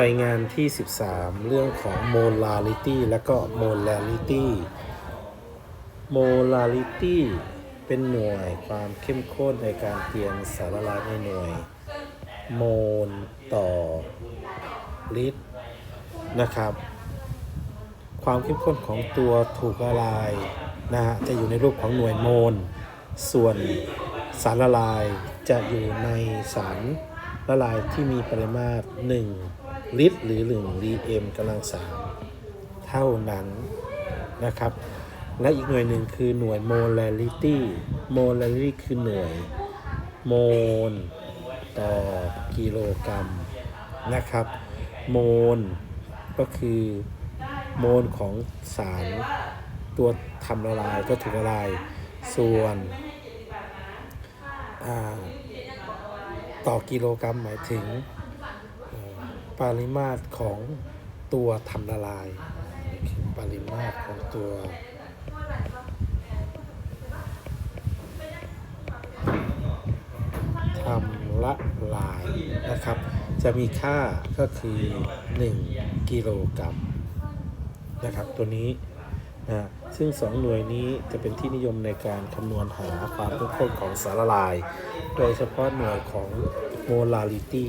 รายงานที่ 13 เรื่องของ molarity และก็ molarity molarity เป็นหน่วยความเข้มข้นในการเตรียมสารละลายในหน่วย โมลต่อลิตรนะครับ ความเข้มข้นของตัวถูกละลายนะฮะจะอยู่ในรูปของหน่วยโมล ส่วนสารละลายจะอยู่ในสารละลายที่มีปริมาตร1 ลิตรหรือ1 dm กำลังสามเท่านั้นนะครับ และอีกหน่วยหนึ่งคือหน่วย molarity molarity คือหน่วยโมลต่อกิโลกรัมนะครับ โมลก็คือโมลของสารตัวทำละลายก็ถูกละลาย ส่วนอ่าต่อกิโลกรัมหมายถึง ปริมาตรของตัวทำละลาย ปริมาตรของตัวทำละลายนะครับ จะมีค่าก็คือ 1 กิโลกรัมนะครับตัวนี้นะซึ่ง 2 หน่วยนี้จะเป็นที่นิยมในการคำนวณหาความเข้มข้นของสารละลาย โดยเฉพาะหน่วยของ molarity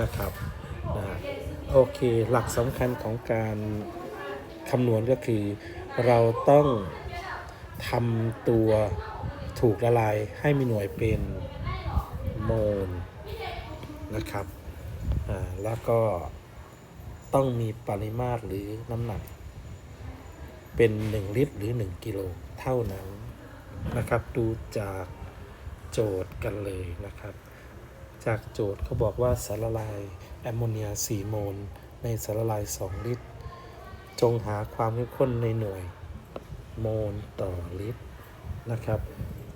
นะครับ โอเค หลักสำคัญของการคำนวณก็คือเราต้องทำตัวถูกละลายให้มีหน่วยเป็นโมลนะครับ แล้วก็ต้องมีปริมาตรหรือน้ำหนัก เป็น 1 ลิตรหรือ 1 กิโลเท่านั้นนะครับ ดูจากโจทย์กันเลยนะครับ จากโจทย์เขาบอกว่าสารละลาย แอมโมเนีย 4 โมล ในสารละลาย 2 ลิตร จงหาความเข้มข้นในหน่วย โมลต่อลิตรนะครับ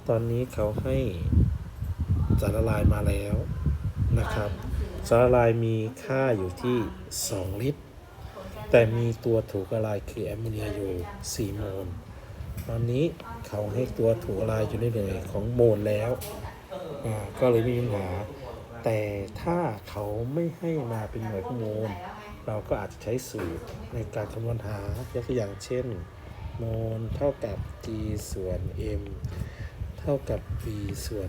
ตอนนี้เขาให้สารละลายมาแล้วนะครับ สารละลายมีค่าอยู่ที่ 2 ลิตร แต่มีตัวถูกละลายคือแอมโมเนียอยู่ 4 โมล ตอนนี้เขาให้ตัวถูกละลายอยู่ในหน่วยของโมลแล้ว ก็เลยมีปัญหา แต่ถ้าเขาไม่ให้มาเป็นหน่วยของโมลเราก็อาจจะใช้สูตรในการคำนวณหายกตัวอย่างเช่นโมลเท่ากับ G ส่วน M เท่ากับ B ส่วน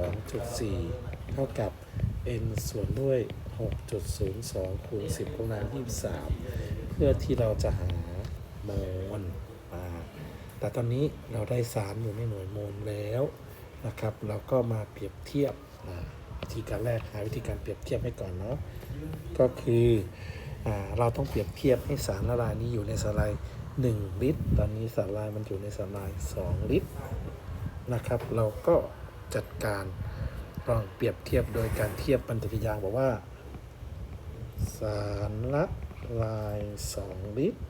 22.4 เท่ากับ N ส่วนด้วย 6.02 คูณ 10กำลัง 23 เพื่อที่เราจะหาโมลมา แต่ตอนนี้เราได้สารอยู่ในหน่วยโมลแล้วนะครับ เราก็มาเปรียบเทียบนะ วิธีการแรกหาวิธีการเปรียบเทียบให้ก่อนเนาะก็คืออเราต้องเปรียบเทียบให้สารละลายนี้อยู่ในสารละลาย1ลิตร ตอนนี้สารละลายมันอยู่ในสารละลาย 2 ลิตรนะครับ เราก็จัดการลองเปรียบเทียบโดยการเทียบปฏิกิริยาบอกว่า สารละลาย 2 ลิตร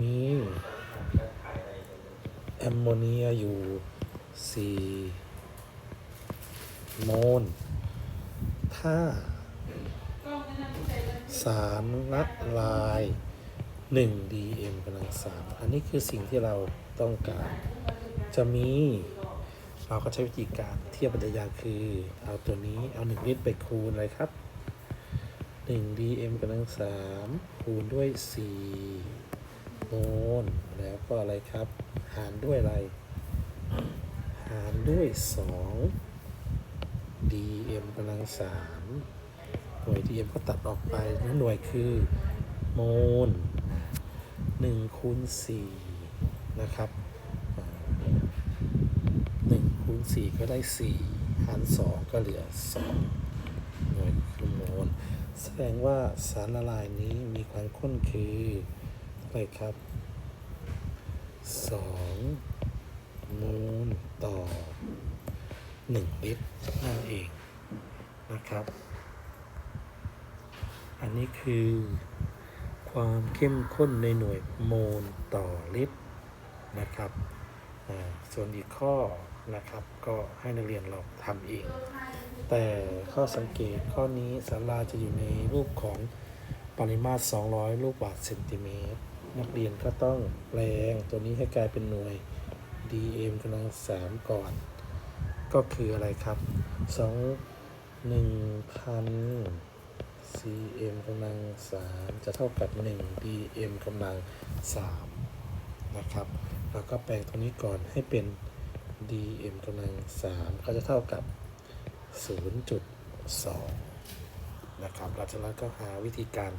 มีแอมโมเนียอยู่4 โมลถ้าสารละลาย 1 dm กำลังสามอันนี้คือสิ่งที่เราต้องการ จะมี เราก็ใช้วิธีการเทียบปฏิยาคือ เอาตัวนี้เอา1ลิตรไปคูณเลยครับ 1 dm กำลังสามคูณด้วย 4 โมลแล้วก็อะไรครับ หารด้วยอะไร หารด้วย 2 dm กำลังสามหน่วย dm ก็ตัดออกไปแล้วหน่วยคือ โมล1คูณ4นะครับ1คูณ4ก็ได้ 4 หาร 2 ก็เหลือ 2 หน่วยคือโมลแสดงว่าสารละลายนี้มีความข้นคืออะไรครับ 2 โมลต่อ 1 ลิตรนั่นเองนะครับ อันนี้คือความเข้มข้นในหน่วยโมลต่อลิตรนะครับ ส่วนอีกข้อนะครับก็ให้นักเรียนลองทำเอง แต่ข้อสังเกตข้อนี้สาราจะอยู่ในรูปของปริมาตร 200 ลูกบาศก์เซนติเมตร นักเรียนก็ต้องแปลงตัวนี้ให้กลายเป็นหน่วย dm กำลังสามก่อน ก็คืออะไรครับ2 1,000 cm กำลัง3จะเท่ากับ 1 dm กำลัง3นะครับ แล้วก็แปลงตัวนี้ก่อนให้เป็น dm กำลัง3ก็จะเท่ากับ 0.2 นะครับเราจะแล้วก็หาวิธีการ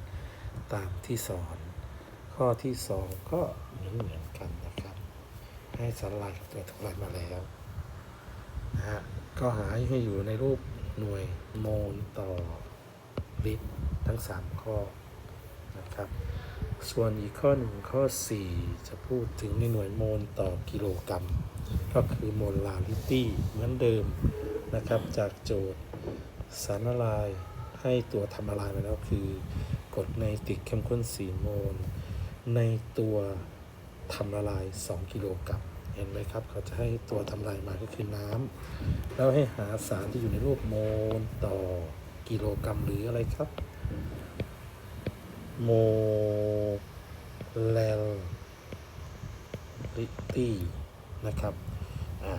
ตามที่สอน ข้อที่ 2 ก็เหมือนเหมือนกันนะครับ ให้สลายกับตัวทุกลายมาแล้ว นะฮะก็หาให้อยู่ในรูปหน่วยโมลต่อลิตรทั้ง 3 ข้อนะครับ ส่วนอีกข้อหนึ่งข้อ 4 จะพูดถึงในหน่วยโมลต่อกิโลกรัม ก็คือโมลาริตี้เหมือนเดิมนะครับ จากโจทย์สารละลายให้ตัวทำละลายมาแล้วคือกรดในติกเข้มข้น 4 โมล ในตัวทำละลาย 2 กิโลกรัม เห็นไหมครับเขาจะให้ตัวทำลายมาก็คือน้ำแล้วให้หาสารที่อยู่ในรูปโมลต่อกิโลกรัมหรืออะไรครับ โมเลลิตี้นะครับอ่า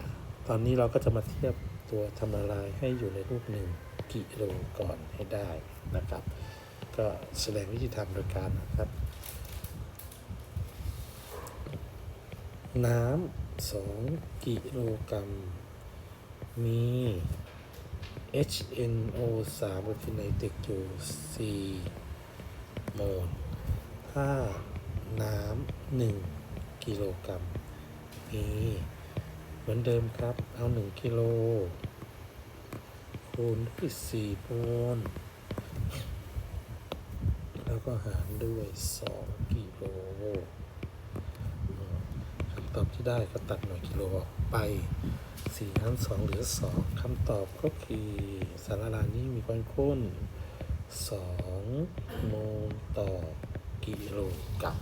ตอนนี้เราก็จะมาเทียบตัวทำละลายให้อยู่ในรูปหนึ่งกิโลก่อนให้ได้นะครับ ก็แสดงวิธีทำโดยการนะครับ น้ำ สองกิโลกรัม มี HNO 3ก็คือไนตรกอยู่ 4 โมลถ้าน้ำ1กิโลกรัม มี เหมือนเดิมครับ เอา 1 กิโล คูณด้วย4โมลแล้วก็หารด้วย 2 กิโล ตอบที่ได้ก็ตัดหน่วยกิโลออกไป4หาร2เหลือ 2คำตอบก็คือสารละลายนี้มีความข้น 2 โมลต่อกิโลกรัม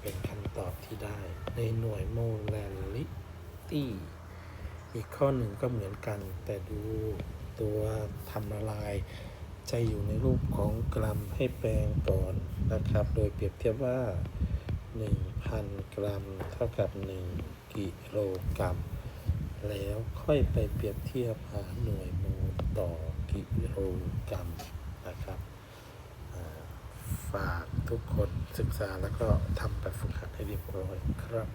เป็นคำตอบที่ได้ในหน่วยโมลลิตี้ อีกข้อหนึ่งก็เหมือนกัน แต่ดูตัวทำละลายจะอยู่ในรูปของกรัมให้แปลงก่อนนะครับ โดยเปรียบเทียบว่า 1,000กรัมเท่ากับ 1 กิโลกรัม แล้วค่อยไปเปรียบเทียบหาหน่วยโมลต่อกิโลกรัมนะครับฝากทุกคนศึกษาแล้วก็ทำแบบฝึกหัดให้เรียบร้อยครับ